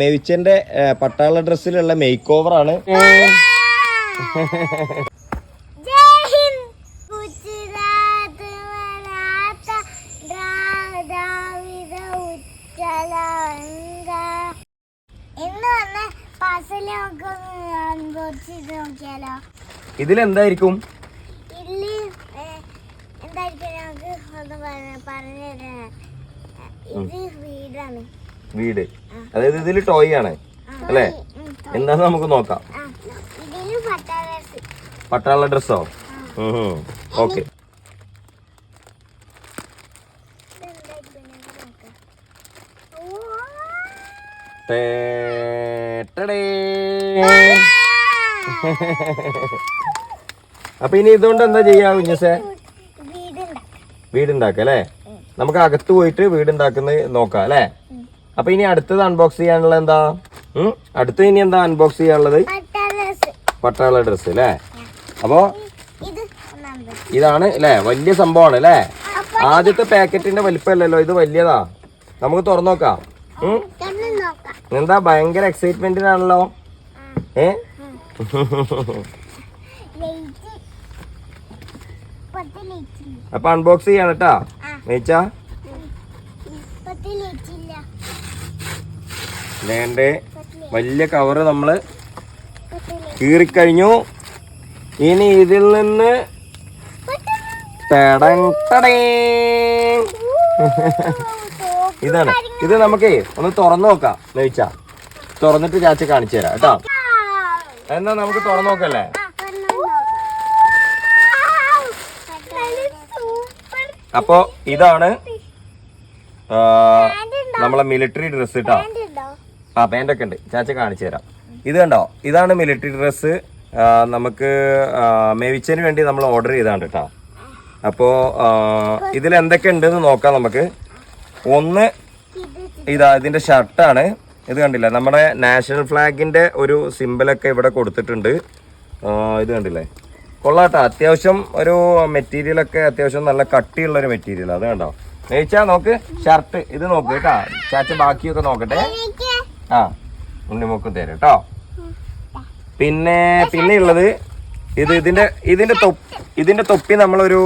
മേവിച്ചന്റെ പട്ടാള ഡ്രസ്സിലുള്ള make over ആണ്. ഇതിലെന്തായിരിക്കും? എന്തായിരിക്കും? നമുക്ക് ഒന്ന് പറഞ്ഞു തരാം. ഇത് വീടാണ്. വീട്. അതായത് ഇതിൽ ടോയ് ആണ്. അല്ലേ? എന്താന്ന് നമുക്ക് നോക്കാം. പട്ടാള ഡ്രസ്സോ ഓക്കെ അപ്പൊ ഇനി ഇതുകൊണ്ട് എന്താ ചെയ്യാ കുഞ്ഞസേ? വീടുണ്ടാക്കല്ലേ വീടുണ്ടാക്കാം അല്ലേ? നമുക്ക് അകത്ത് പോയിട്ട് വീടുണ്ടാക്കുന്നത് നോക്കാം അല്ലേ? അപ്പൊ ഇനി അടുത്തത് അൺബോക്സ് ചെയ്യാനുള്ള എന്താ? അടുത്ത ഇനി എന്താ അൺബോക്സ് ചെയ്യാനുള്ളത്? പട്ടാള ഡ്രസ് അല്ലേ അപ്പോ ഇതാണ് അല്ലേ വലിയ സംഭവമാണ് അല്ലേ ആദ്യത്തെ പാക്കറ്റിന്റെ വലിപ്പമല്ലല്ലോ ഇത് വലിയതാ. നമുക്ക് തുറന്നു നോക്കാം. എന്താ ഭയങ്കര എക്സൈറ്റ്മെന്റിനാണല്ലോ ഏ? അപ്പൊ അൺബോക്സ് ചെയ്യാണ് കേട്ടാ മേച്ചാ വേണ്ടേ വലിയ കവറ് നമ്മൾ കീറിക്കഴിഞ്ഞു. ഇനി ഇതിൽ നിന്ന്. ഇതാണ്. ഇത് നമുക്കേ ഒന്ന് തുറന്നു നോക്കാം മേച്ച തുറന്നിട്ട് ചാച്ച കാണിച്ചു തരാം കേട്ടോ. എന്നാ നമുക്ക് തുറന്നു നോക്കല്ലേ? അപ്പോ ഇതാണ് നമ്മളെ മിലിറ്ററി ഡ്രസ് കേട്ടോ. ആ പാന്റൊക്കെ ഉണ്ട്. ചാച്ച കാണിച്ചു തരാം. ഇത് കണ്ടോ? ഇതാണ് മിലിറ്ററി ഡ്രസ്സ് നമുക്ക് മേവിച്ചതിന് വേണ്ടി നമ്മൾ ഓർഡർ ചെയ്താണ് കേട്ടോ. അപ്പോൾ ഇതിൽ എന്തൊക്കെ ഉണ്ടെന്ന് നോക്കാം നമുക്ക്. ഒന്ന് ഇത് ഇതാ ഇതിന്റെ ഷർട്ടാണ് ഇത് കണ്ടില്ല? നമ്മുടെ നാഷണൽ ഫ്ലാഗിന്റെ ഒരു സിമ്പിളൊക്കെ ഇവിടെ കൊടുത്തിട്ടുണ്ട്. ഇത് കണ്ടില്ലേ? കൊള്ളാട്ടോ. അത്യാവശ്യം ഒരു മെറ്റീരിയലൊക്കെ അത്യാവശ്യം നല്ല കട്ടിയുള്ള ഒരു മെറ്റീരിയൽ അത് കണ്ടോ? ജയിച്ചാ നോക്ക് ഷർട്ട് ഇത് നോക്ക് കേട്ടാ. ചാച്ച ബാക്കിയൊക്കെ നോക്കട്ടെ. ആ ഉണ്ണിമോക്കും തരും കേട്ടോ പിന്നെ പിന്നെ ഉള്ളത് ഇത് ഇതിന്റെ ഇതിന്റെ ഇതിന്റെ തൊപ്പി നമ്മളൊരു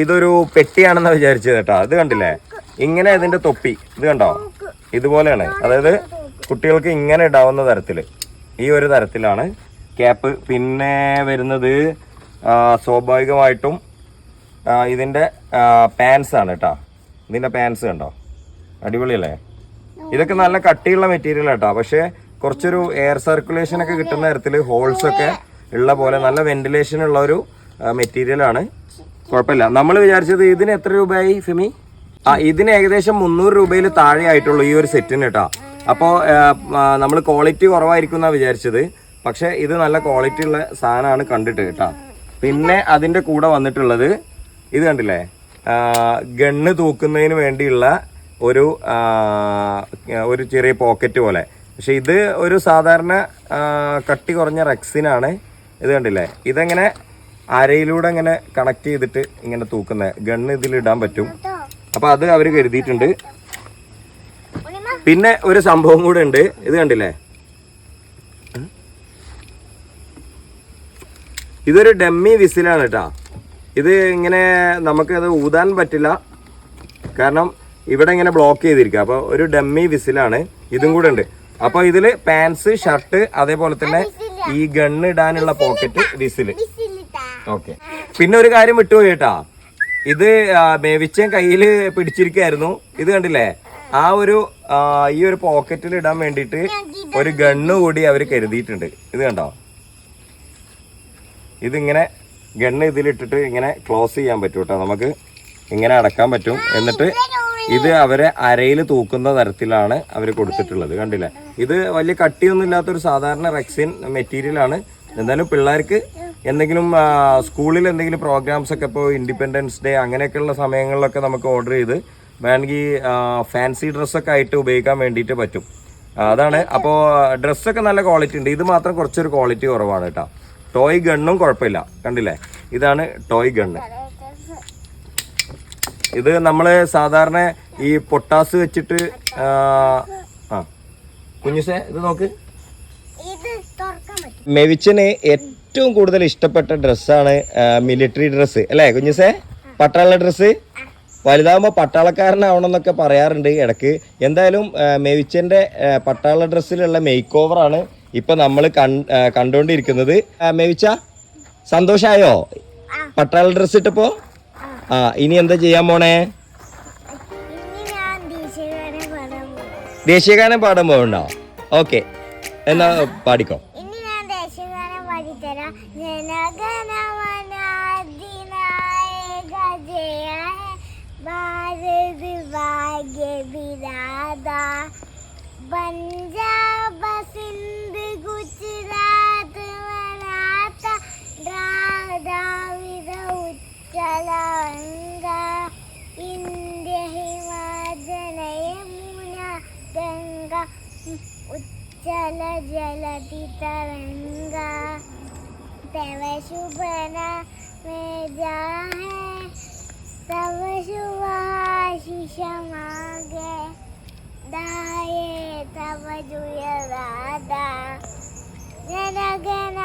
ഇതൊരു പെട്ടിയാണെന്ന് വിചാരിച്ചത് കേട്ടോ. ഇത് കണ്ടില്ലേ? ഇങ്ങനെ ഇതിന്റെ തൊപ്പി. ഇത് കണ്ടോ? ഇതുപോലെയാണ്. അതായത് കുട്ടികൾക്ക് ഇങ്ങനെ ഇടാവുന്ന തരത്തിൽ. ഈ ഒരു തരത്തിലാണ് ക്യാപ്പ്. പിന്നെ വരുന്നത് സ്വാഭാവികമായിട്ടും ഇതിന്റെ പാൻസ് ആണ് കേട്ടോ. ഇതിന്റെ പാൻസ് കണ്ടോ? അടിപൊളിയല്ലേ? ഇതൊക്കെ നല്ല കട്ടിയുള്ള മെറ്റീരിയൽ കേട്ടോ പക്ഷെ കുറച്ചൊരു എയർ സർക്കുലേഷൻ ഒക്കെ കിട്ടുന്ന തരത്തിൽ ഹോൾസ് ഒക്കെ ഉള്ള പോലെ നല്ല വെന്റിലേഷൻ ഉള്ള ഒരു മെറ്റീരിയൽ ആണ്. കുഴപ്പമില്ല. നമ്മൾ വിചാരിച്ചത് ഇതിന് എത്ര രൂപയായി ഫിമി? ആ ഇതിന് ഏകദേശം മുന്നൂറ് രൂപയിൽ താഴെ ആയിട്ടുള്ളൂ ഈ ഒരു സെറ്റിന് കേട്ടോ അപ്പോൾ നമ്മൾ ക്വാളിറ്റി കുറവായിരിക്കും എന്നാണ് വിചാരിച്ചത്. പക്ഷെ ഇത് നല്ല ക്വാളിറ്റി ഉള്ള സാധനമാണ് കണ്ടിട്ട് കേട്ടോ പിന്നെ അതിന്റെ കൂടെ വന്നിട്ടുള്ളത് ഇത് കണ്ടില്ലേ? ഗണ്ണ് തൂക്കുന്നതിന് വേണ്ടിയുള്ള ഒരു ഒരു ചെറിയ പോക്കറ്റ് പോലെ. പക്ഷേ ഇത് ഒരു സാധാരണ കട്ടി കുറഞ്ഞ റെക്സിനാണ് ഇത് കണ്ടില്ലേ? ഇതെങ്ങനെ അരയിലൂടെ ഇങ്ങനെ കണക്ട് ചെയ്തിട്ട് ഇങ്ങനെ തൂക്കുന്നത് ഗണ്ണ് ഇതിൽ ഇടാൻ പറ്റും. അപ്പോൾ അപ്പൊ അത് അവർ കരുതിയിട്ടുണ്ട്. പിന്നെ ഒരു സംഭവം കൂടെ ഉണ്ട്. ഇത് കണ്ടില്ലേ? ഇതൊരു ഡമ്മി വിസിലാണ് കേട്ടാ. ഇത് ഇങ്ങനെ നമുക്ക് അത് ഊതാൻ പറ്റില്ല. കാരണം ഇവിടെ ഇങ്ങനെ ബ്ലോക്ക് ചെയ്തിരിക്കുക. അപ്പോൾ ഒരു ഡമ്മി വിസിലാണ് ഇതും കൂടെ ഉണ്ട്. അപ്പോൾ ഇതിൽ പാൻസ് ഷർട്ട് അതേപോലെ തന്നെ ഈ ഗണ്ണ് ഇടാനുള്ള പോക്കറ്റ് വിസിൽ ഓക്കെ പിന്നെ ഒരു കാര്യം വിട്ടുപോയി കേട്ടാ ഇത് മേവിച്ചൻ കയ്യിൽ പിടിച്ചിരിക്കായിരുന്നു. ഇത് കണ്ടില്ലേ? ആ ഒരു ഈ ഒരു പോക്കറ്റിൽ ഇടാൻ വേണ്ടിയിട്ട് ഒരു ഗണ്ണ് കൂടി അവർ കരുതിയിട്ടുണ്ട്. ഇത് കണ്ടോ? ഇതിങ്ങനെ ഗണ്ണ് ഇതിലിട്ടിട്ട് ഇങ്ങനെ ക്ലോസ് ചെയ്യാൻ പറ്റും കേട്ടോ നമുക്ക് ഇങ്ങനെ അടക്കാൻ പറ്റും. എന്നിട്ട് ഇത് അവരെ അരയിൽ തൂക്കുന്ന തരത്തിലാണ് അവർ കൊടുത്തിട്ടുള്ളത്. കണ്ടില്ലേ? ഇത് വലിയ കട്ടിയൊന്നും ഇല്ലാത്തൊരു സാധാരണ റെക്സിൻ മെറ്റീരിയൽ ആണ്. എന്തായാലും പിള്ളേർക്ക് എന്തെങ്കിലും സ്കൂളിൽ എന്തെങ്കിലും പ്രോഗ്രാംസ് ഒക്കെ ഇപ്പോൾ ഇൻഡിപെൻഡൻസ് ഡേ അങ്ങനെയൊക്കെയുള്ള സമയങ്ങളിലൊക്കെ നമുക്ക് ഓർഡർ ചെയ്ത് വേണമെങ്കിൽ ഫാൻസി ഡ്രസ്സൊക്കെ ആയിട്ട് ഉപയോഗിക്കാൻ വേണ്ടിയിട്ട് പറ്റും. അതാണ്. അപ്പോൾ ഡ്രസ്സൊക്കെ നല്ല ക്വാളിറ്റി ഉണ്ട്. ഇത് മാത്രം കുറച്ചൊരു ക്വാളിറ്റി കുറവാണ് കേട്ടോ. ടോയ് ഗണ്ണും കുഴപ്പമില്ല. കണ്ടില്ലേ? ഇതാണ് ടോയ് ഗണ്ണ്. ഇത് നമ്മൾ സാധാരണ ഈ പൊട്ടാസ് വെച്ചിട്ട് ആ, കുഞ്ഞുസേ ഇത് നോക്ക്. മെവിച്ചന് ഏറ്റവും കൂടുതൽ ഇഷ്ടപ്പെട്ട ഡ്രസ്സാണ് മിലിറ്ററി ഡ്രസ്സ് അല്ലേ കുഞ്ഞുസേ? പട്ടാള ഡ്രസ്സ് വലുതാകുമ്പോൾ പട്ടാളക്കാരനാവണം എന്നൊക്കെ പറയാറുണ്ട് ഇടയ്ക്ക്. എന്തായാലും മെവിച്ചന്റെ മെവിച്ചന്റെ പട്ടാള ഡ്രസ്സിലുള്ള മേക്ക് ഓവറാണ് ഇപ്പം നമ്മൾ കണ്ടുകൊണ്ടിരിക്കുന്നത് മെവിച്ച സന്തോഷായോ? പട്ടാള ഡ്രസ്സ് ഇട്ടപ്പോ? ആ ഇനി എന്താ ചെയ്യാൻ പോണേ? ദേശീയഗാനം പാടാൻ പോകണ്ടോ ഓക്കെ. എന്നാ പാടിക്കോ. പഞ്ചാബ് സിന്ധ് ഗുജറാത്ത് മറാത്ത गंगा इंद्र हिमाजनय मुना गंगा उच्चल जलति तरंगा तव शुभना में जा है तव शुभाशीष मागे। दाये तव जुय राधा जनगण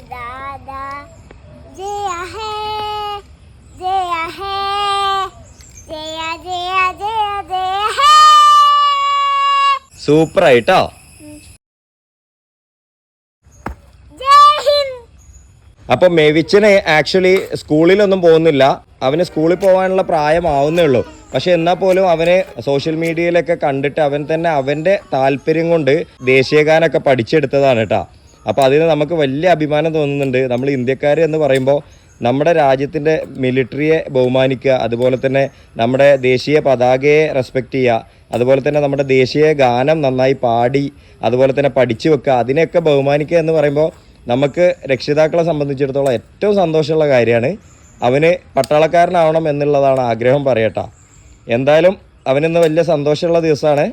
भाग्य विदादा जय है जय है जय जय जय जय है സൂപ്പർ ആയിട്ടോ जय हिंद അപ്പൊ മെവിച്ചന് ആക്ച്വലി സ്കൂളിലൊന്നും പോകുന്നില്ല അവന് സ്കൂളിൽ പോകാനുള്ള പ്രായമാവുന്നേ ഉള്ളൂ പക്ഷെ എന്നാൽ പോലും അവന് സോഷ്യൽ മീഡിയയിലൊക്കെ കണ്ടിട്ട് അവൻ തന്നെ അവന്റെ താല്പര്യം കൊണ്ട് ദേശീയഗാനൊക്കെ പഠിച്ചെടുത്തതാണ് കേട്ടോ അപ്പൊ അതിന് നമുക്ക് വലിയ അഭിമാനം തോന്നുന്നുണ്ട്. നമ്മൾ ഇന്ത്യക്കാർ എന്ന് പറയുമ്പോൾ നമ്മുടെ രാജ്യത്തിന്റെ മിലിറ്ററിയെ ബഹുമാനിക്കുക അതുപോലെ തന്നെ നമ്മുടെ ദേശീയ പതാകയെ റെസ്പെക്റ്റ് ചെയ്യുക അതുപോലെ തന്നെ നമ്മുടെ ദേശീയ ഗാനം നന്നായി പാടി അതുപോലെ തന്നെ പഠിച്ചു വെക്കുക അതിനെയൊക്കെ ബഹുമാനിക്കുക എന്ന് പറയുമ്പോൾ നമുക്ക് രക്ഷിതാക്കളെ സംബന്ധിച്ചിടത്തോളം ഏറ്റവും സന്തോഷമുള്ള കാര്യമാണ്. അവന് പട്ടാളക്കാരനാവണം എന്നുള്ളതാണ് ആഗ്രഹം പറയട്ടെ. എന്തായാലും അവനിന്ന് വലിയ സന്തോഷമുള്ള ദിവസമാണ്.